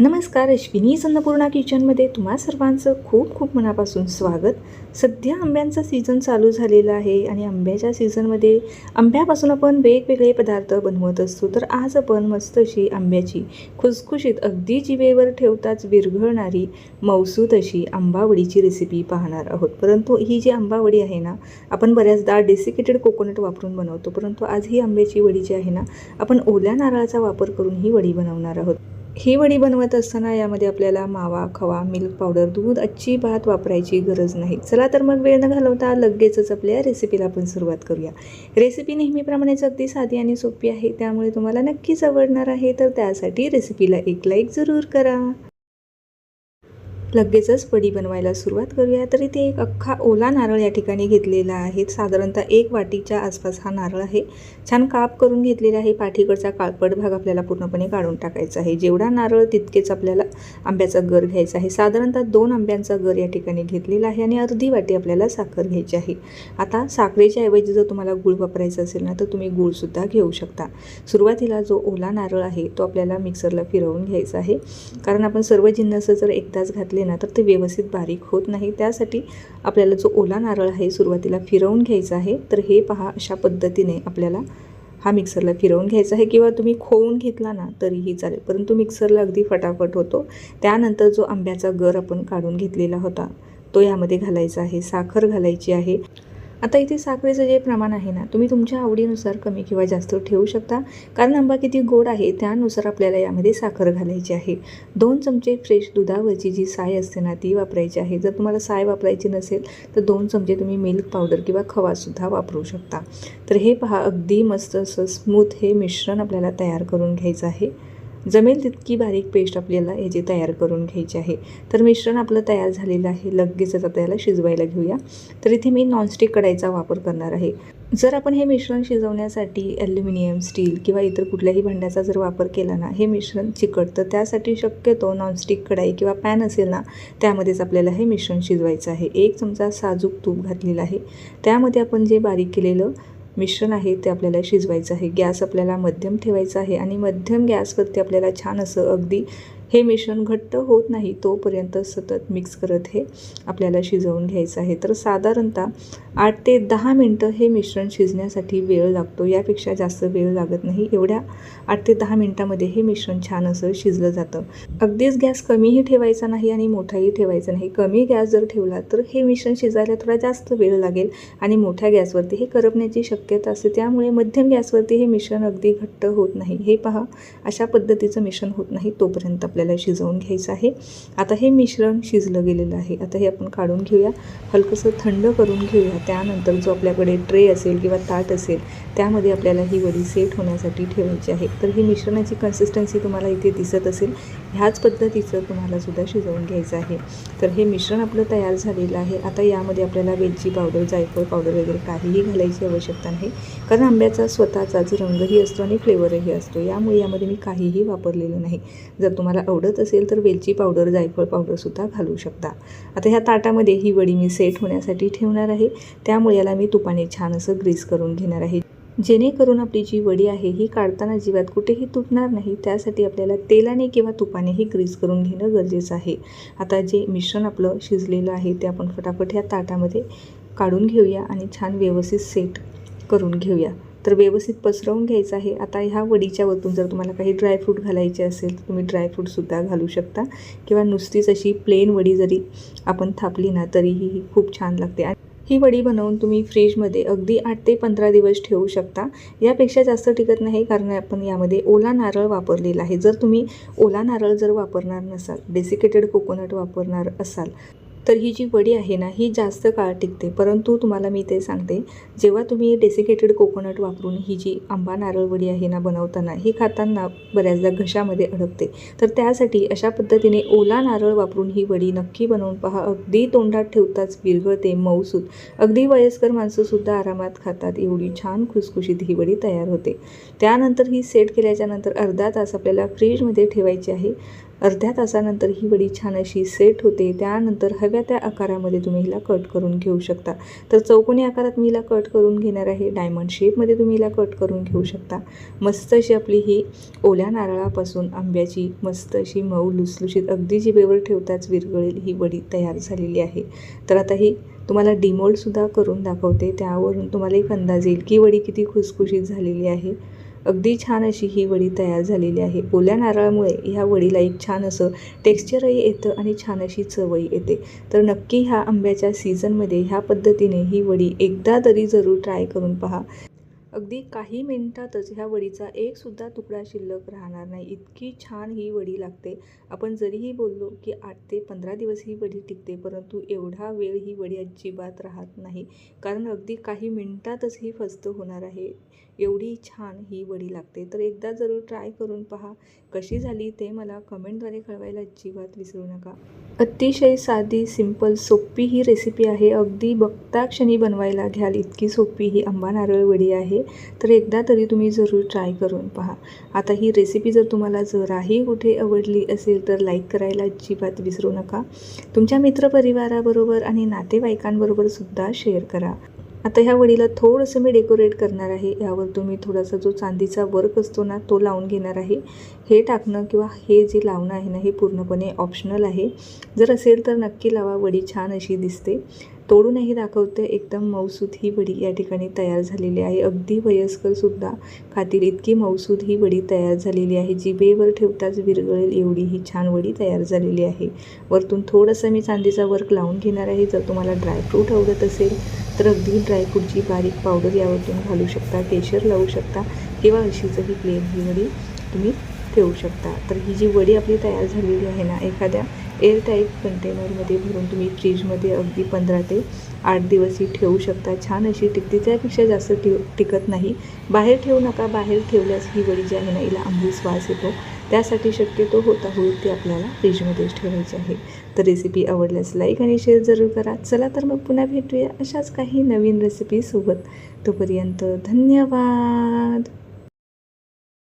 नमस्कार अश्विनी अन्नपूर्णा किचनमध्ये तुम्हा सर्वांचं खूप खूप मनापासून स्वागत. सध्या आंब्यांचा सीझन चालू झालेला आहे आणि आंब्याच्या सीझनमध्ये आंब्यापासून आपण वेगवेगळे पदार्थ बनवत असतो. तर आज आपण मस्त अशी आंब्याची खुसखुशीत अगदी जिवेवर ठेवताच विरघळणारी मौसूद अशी आंबावडीची रेसिपी पाहणार आहोत. परंतु ही जी आंबावडी आहे ना आपण बऱ्याचदा डेसिकेटेड कोकोनट वापरून बनवतो. परंतु आज ही आंब्याची वडी जी आहे ना आपण ओल्या नारळाचा वापर करून ही वडी बनवणार आहोत. ही वडी बनवत असताना यामध्ये आपल्याला मावा खवा मिल्क पावडर दूध अजिबात वापरायची गरज नाही. चला तर मग वेळ न घालवता लगेचच आपल्या रेसिपीला आपण सुरुवात करूया. रेसिपी नेहमीप्रमाणेच अगदी साधी आणि सोपी आहे त्यामुळे तुम्हाला नक्कीच आवडणार आहे तर त्यासाठी रेसिपीला एक लाईक जरूर करा. लगेचच वडी बनवायला सुरुवात करूया. तर इथे एक अख्खा ओला नारळ या ठिकाणी घेतलेला आहे. साधारणतः एक वाटीच्या आसपास हा नारळ आहे. छान काप करून घेतलेला आहे. पाठीकडचा काळपट भाग आपल्याला पूर्णपणे काढून टाकायचा आहे. जेवढा नारळ तितकेच आपल्याला आंब्याचा गर घ्यायचा आहे. साधारणतः दोन आंब्यांचा गर या ठिकाणी घेतलेला आहे आणि अर्धी वाटी आपल्याला साखर घ्यायची आहे. आता साखरेच्या ऐवजी जर तुम्हाला गूळ वापरायचा असेल ना तर तुम्ही गूळसुद्धा घेऊ शकता. सुरुवातीला जो ओला नारळ आहे तो आपल्याला मिक्सरला फिरवून घ्यायचा आहे. कारण आपण सर्व जिन्नसं जर एकदाच घातले ना तर ते व्यवस्थित बारीक होत नाही. त्यासाठी आपल्याला जो ओला नारळ आहे सुरुवातीला फिरवून घ्यायचा आहे. तर हे पहा अशा पद्धतीने आपल्याला हा मिक्सरला फिरवून घ्यायचा आहे. किंवा तुम्ही खोवून घेतला ना तरीही चालेल. परंतु मिक्सरला अगदी फटाफट होतो. त्यानंतर जो आंब्याचा गर आपण काढून घेतलेला होता तो यामध्ये घालायचा आहे. साखर घालायची आहे. आता इथे साखरेचं जे प्रमाण आहे ना तुम्ही तुमच्या आवडीनुसार कमी किंवा जास्त ठेवू शकता. कारण आंबा किती गोड आहे त्यानुसार आपल्याला यामध्ये साखर घालायची आहे. दोन चमचे फ्रेश दुधावरची जी साय असते ना ती वापरायची आहे. जर तुम्हाला साय वापरायची नसेल तर दोन चमचे तुम्ही मिल्क पावडर किंवा खवासुद्धा वापरू शकता. तर हे पहा अगदी मस्त असं स्मूथ हे मिश्रण आपल्याला तयार करून घ्यायचं आहे. जमेल तितकी बारीक पेस्ट आपल्याला याची तयार करून घ्यायची आहे. तर मिश्रण आपलं तयार झालेलं आहे. लगेचच आता याला शिजवायला घेऊया. तर इथे मी नॉनस्टिक कढाईचा वापर करणार आहे. जर आपण हे मिश्रण शिजवण्यासाठी ॲल्युमिनियम स्टील किंवा इतर कुठल्याही भांड्याचा जर वापर केला ना हे मिश्रण चिकटतं त्यासाठी शक्यतो नॉनस्टिक कढाई किंवा पॅन असेल ना त्यामध्येच आपल्याला हे मिश्रण शिजवायचं आहे. एक चमचा साजूक तूप घातलेलं आहे. त्यामध्ये आपण जे बारीक केलेलं मिश्रण आहे ते आपल्याला शिजवायचं आहे. गॅस आपल्याला मध्यम ठेवायचा आहे आणि मध्यम गॅसवरती आपल्याला छान असं अगदी हे मिश्रण घट्ट होत नाही तोपर्यंत सतत मिक्स करत हे आपल्याला शिजवून घ्यायचं आहे. तर साधारणतः आठ ते दहा मिनटं हे मिश्रण शिजण्यासाठी वेळ लागतो. यापेक्षा जास्त वेळ लागत नाही. एवढ्या आठ ते दहा मिनटामध्ये हे मिश्रण छान असं शिजलं जातं. अगदीच गॅस कमीही ठेवायचा नाही आणि मोठाही ठेवायचा नाही. कमी गॅस जर ठेवला तर हे मिश्रण शिजायला थोडा जास्त वेळ लागेल आणि मोठ्या गॅसवरती हे करपण्याची शक्यता असते. त्यामुळे मध्यम गॅसवरती हे मिश्रण अगदी घट्ट होत नाही. हे पहा अशा पद्धतीचं मिश्रण होत नाही तोपर्यंत आपल्याला शिजवून घ्यायचं आहे. आता हे मिश्रण शिजलं गेलेलं आहे. आता हे आपण काढून घेऊया. हलकंसं थंड करून घेऊया. त्यानंतर जो आपल्याकडे ट्रे असेल किंवा ताट असेल त्यामध्ये आपल्याला ही वडी सेट होण्यासाठी ठेवायची आहे. तर ही मिश्रणाची कन्सिस्टन्सी तुम्हाला इथे दिसत असेल. ह्याच पद्धतीचं तुम्हाला सुद्धा शिजवून घ्यायचं आहे. तर हे मिश्रण आपलं तयार झालेलं आहे. आता यामध्ये आपल्याला वेलची पावडर जायफळ पावडर वगैरे काहीही घालायची आवश्यकता नाही. कारण आंब्याचा स्वतःचाच रंगही असतो आणि फ्लेवरही असतो. यामुळे यामध्ये मी काहीही वापरलेलं नाही. जर तुम्हाला आवडत असेल तर वेलची पावडर जायफळ पावडरसुद्धा घालू शकता. आता ह्या ताटामध्ये ही वडी मी सेट होण्यासाठी ठेवणार आहे. त्यामुळे याला मी तुपाने छान असं ग्रीस करून घेणार आहे. जेणेकरून आपली जी वडी आहे ही काढताना जीवात कुठेही तुटणार नाही. त्यासाठी आपल्याला तेलाने किंवा तुपानेही ग्रीस करून घेणं गरजेचं आहे. आता जे मिश्रण आपलं शिजलेलं आहे ते आपण फटाफट ह्या ताटामध्ये काढून घेऊया आणि छान व्यवस्थित सेट करून घेऊया. तर व्यवस्थित पसरवून घ्यायचं आहे. आता ह्या वडीच्या वरतून जर तुम्हाला काही ड्रायफ्रूट घालायचे असेल तर तुम्ही ड्रायफ्रूटसुद्धा घालू शकता. किंवा नुसतीच अशी प्लेन वडी जरी आपण थापली ना तरीही ही खूप छान लागते. आणि ही वडी बनवून तुम्ही फ्रीजमध्ये अगदी आठ ते पंधरा दिवस ठेवू शकता. यापेक्षा जास्त टिकत नाही कारण आपण यामध्ये ओला नारळ वापरलेला आहे. जर तुम्ही ओला नारळ जर वापरणार नसाल डेसिकेटेड कोकोनट वापरणार असाल तर ही जी वडी आहे ना ही जास्त काळ टिकते. परंतु तुम्हाला मी ते सांगते जेव्हा तुम्ही डेसिकेटेड कोकोनट वापरून ही जी आंबा नारळ वडी आहे ना बनवताना ही खाताना बऱ्याचदा घशामध्ये अडकते. तर त्यासाठी अशा पद्धतीने ओला नारळ वापरून ही वडी नक्की बनवून पहा. अगदी तोंडात ठेवताच विरघळते मऊसूत. अगदी वयस्कर माणसंसुद्धा आरामात खातात एवढी छान खुसखुशीत ही वडी तयार होते. त्यानंतर ही सेट केल्याच्यानंतर अर्धा तास आपल्याला फ्रीजमध्ये ठेवायची आहे. अर्ध्या तासानंतर ही वडी छान अशी सेट होते. त्यानंतर हव्या त्या आकारामध्ये तुम्ही हिला कट करून घेऊ शकता. तर चौकोनी आकारात मी हिला कट करून घेणार आहे. डायमंड शेपमध्ये तुम्ही हिला कट करून घेऊ शकता. मस्त अशी आपली ही ओल्या नारळापासून आंब्याची मस्त अशी मऊ लुसलुशीत अगदी जिभेवर ठेवताच विरघळेल ही वडी तयार झालेली आहे. तर आता ही तुम्हाला डिमोल्डसुद्धा करून दाखवते. त्यावरून तुम्हाला एक अंदाज येईल की वडी किती खुसखुशीत झालेली आहे. अगदी छान अशी ही वडी तयार झालेली आहे. ओल्या नारळामुळे ह्या वडीला एक छान असं टेक्स्चरही येतं आणि छान अशी चवही येते. तर नक्की ह्या आंब्याच्या सीझनमध्ये ह्या पद्धतीने ही वडी एकदा तरी जरूर ट्राय करून पहा. अगदी काही मिनिटातच ह्या वडीचा एकसुद्धा तुकडा शिल्लक राहणार नाही. इतकी छान ही वडी लागते. आपण जरीही बोललो की आठ ते पंधरा दिवस ही वडी टिकते परंतु एवढा वेळ ही वडी अजिबात राहत नाही. कारण अगदी काही मिनिटातच ही फस्त होणार आहे. एवढी छान ही वडी लागते. तर एकदा जरूर ट्राय करून पहा. कशी झाली ते मला कमेंटद्वारे कळवायला अजिबात विसरू नका. अतिशय साधी सिंपल सोपी ही रेसिपी आहे. अगदी बघता क्षणी बनवायला घ्याल इतकी सोपी ही आंबा नारळ वडी आहे. तर एकदा तरी तुम्ही जरूर ट्राय करून पहा. आता ही रेसिपी जर तुम्हाला जराही कुठे आवडली असेल तर लाईक करायला अजिबात विसरू नका. तुमच्या मित्रपरिवाराबरोबर आणि नातेवाईकांबरोबर सुद्धा शेअर करा. आता ह्या वडीला थोडंसं मी डेकोरेट करणार आहे. यावर तुम्ही थोडासा जो चांदीचा वर्क असतो ना तो लावून घेणार आहे. हे टाकणं किंवा हे जे लावणं आहे ना हे पूर्णपणे ऑप्शनल आहे. जर असेल तर नक्की लावा वडी छान अशी दिसते. तोडूनही दाखवते. एकदम मऊसूद ही वडी या ठिकाणी तयार झालेली आहे. अगदी वयस्करसुद्धा खातील इतकी मऊसूद ही वडी तयार झालेली आहे. जिभेवर ठेवताच विरगळेल एवढी ही छान वडी तयार झालेली आहे. वरतून थोडंसं मी चांदीचा वर्क लावून घेणार आहे. जर तुम्हाला ड्रायफ्रूट आवडत असेल तर अगदी ड्रायफ्रूटची बारीक पावडर यावरतून घालू शकता. केशर लावू शकता किंवा अशीच ही प्लेन ही वडी तुम्ही ठेवू शकता. तर ही जी वडी आपली तयार झालेली आहे ना एखाद्या एअरटाईट कंटेनरमध्ये भरून तुम्ही फ्रीजमध्ये अगदी पंधरा ते आठ दिवस ही ठेवू शकता. छान अशी टिकते. त्यापेक्षा जास्त ठेव टिकत नाही. बाहेर ठेवू नका. बाहेर ठेवल्यास ही वडी जी आहे ना हिला आंबी श्वास येतो. त्यासाठी शक्यतो होता होईल ती आपल्याला फ्रीजमध्येच ठेवायची आहे. तर रेसिपी आवडल्यास लाईक आणि शेअर जरूर करा. चला तर मग पुन्हा भेटूया अशाच काही नवीन रेसिपीसोबत तोपर्यंत धन्यवाद!